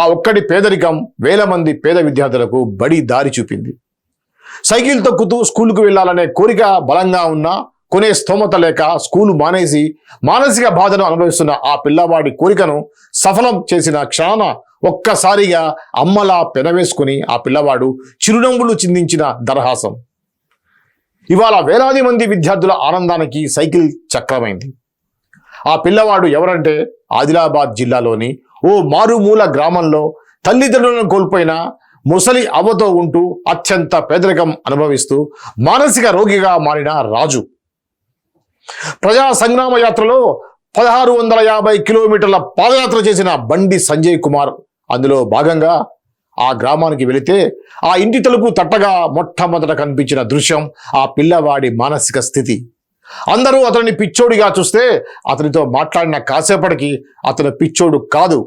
ఆ ఒక్కడి పేదరికం వేల మంది పేద విద్యార్థులకు బడి దారి చూపింది. సైకిల్ తొక్కుతూ స్కూలుకు వెళ్ళాలనే కోరిక బలంగా ఉన్నా కొనే స్తోమత లేక స్కూలు మానేసి మానసిక బాధను అనుభవిస్తున్న ఆ పిల్లవాడి కోరికను సఫలం చేసిన క్షణాన ఒక్కసారిగా అమ్మలా పెనవేసుకుని ఆ పిల్లవాడు చిరునవ్వులు చిందించిన దరహాసం ఇవాళ వేలాది మంది విద్యార్థుల ఆనందానికి సైకిల్ చక్రమైంది. ఆ పిల్లవాడు ఎవరంటే ఆదిలాబాద్ జిల్లాలోని ఓ మారుమూల గ్రామంలో తల్లిదండ్రులను కోల్పోయిన ముసలి అవ్వతో ఉంటూ అత్యంత పేదరికం అనుభవిస్తూ మానసిక రోగిగా మారిన రాజు. ప్రజా సంగ్రామ యాత్రలో పదహారు వందల యాభై కిలోమీటర్ల పాదయాత్ర చేసిన బండి సంజయ్ కుమార్. అందులో భాగంగా ఆ గ్రామానికి వెళితే ఆ ఇంటి తలుపు తట్టగా మొట్టమొదట కనిపించిన దృశ్యం ఆ పిల్లవాడి మానసిక స్థితి. అందరూ అతన్ని పిచ్చోడిగా చూస్తే అతనితో మాట్లాడిన కాసేపటికి అతను పిచ్చోడు కాదు.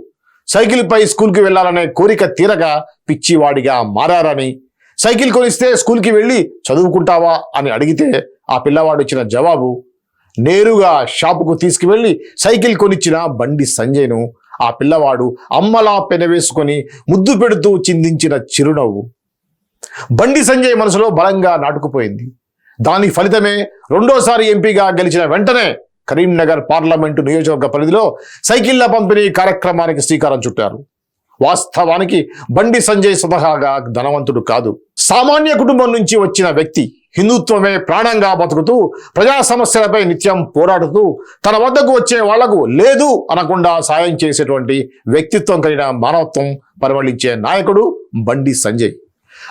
సైకిల్పై స్కూల్కి వెళ్ళాలనే కోరిక తీరగా పిచ్చివాడిగా మారారని సైకిల్ కొనిస్తే స్కూల్కి వెళ్ళి చదువుకుంటావా అని అడిగితే ఆ పిల్లవాడు ఇచ్చిన జవాబు నేరుగా షాపుకు తీసుకువెళ్ళి సైకిల్ కొనిచ్చిన బండి సంజయ్ను ఆ పిల్లవాడు అమ్మలా పెనవేసుకొని ముద్దు పెడుతూ చిందించిన చిరునవ్వు. బండి సంజయ్ మనసులో బలంగా నాటుకుపోయింది. దాని ఫలితమే రెండోసారి ఎంపీగా గెలిచిన వెంటనే కరీంనగర్ పార్లమెంటు నియోజకవర్గ పరిధిలో సైకిళ్ళ పంపిణీ కార్యక్రమానికి శ్రీకారం చుట్టారు. వాస్తవానికి బండి సంజయ్ స్వతహాగా ధనవంతుడు కాదు. సామాన్య కుటుంబం నుంచి వచ్చిన వ్యక్తి హిందుత్వమే ప్రాణంగా బతుకుతూ ప్రజా సమస్యలపై నిత్యం పోరాడుతూ తన వద్దకు వచ్చే వాళ్ళకు లేదు అనకుండా సాయం చేసేటువంటి వ్యక్తిత్వం కలిగిన మానవత్వం పరిమళించే నాయకుడు బండి సంజయ్.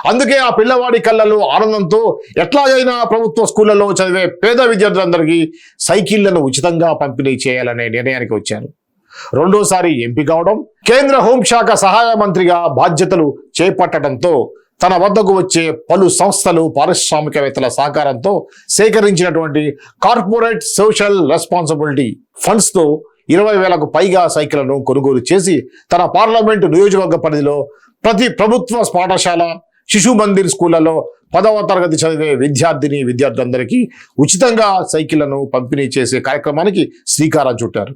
అందుకే ఆ పిల్లవాడి కళ్ళలో ఆనందంతో ఎట్లాగైనా ప్రభుత్వ స్కూళ్ళలో చదివే పేద విద్యార్థులందరికీ సైకిళ్ళను ఉచితంగా పంపిణీ చేయాలనే నిర్ణయానికి వచ్చారు. రెండోసారి ఎంపీ కావడం కేంద్ర హోంశాఖ సహాయ మంత్రిగా బాధ్యతలు చేపట్టడంతో తన వద్దకు వచ్చే పలు సంస్థలు పారిశ్రామికవేత్తల సహకారంతో సేకరించినటువంటి కార్పొరేట్ సోషల్ రెస్పాన్సిబిలిటీ ఫండ్స్తో ఇరవై వేలకు పైగా సైకిళ్ళను కొనుగోలు చేసి తన పార్లమెంటు నియోజకవర్గ పరిధిలో ప్రతి ప్రభుత్వ పాఠశాల శిశు మందిర్ స్కూళ్ళలో పదవ తరగతి చదివే విద్యార్థిని విద్యార్థులందరికీ ఉచితంగా సైకిళ్ళను పంపిణీ చేసే కార్యక్రమానికి శ్రీకారం చుట్టారు.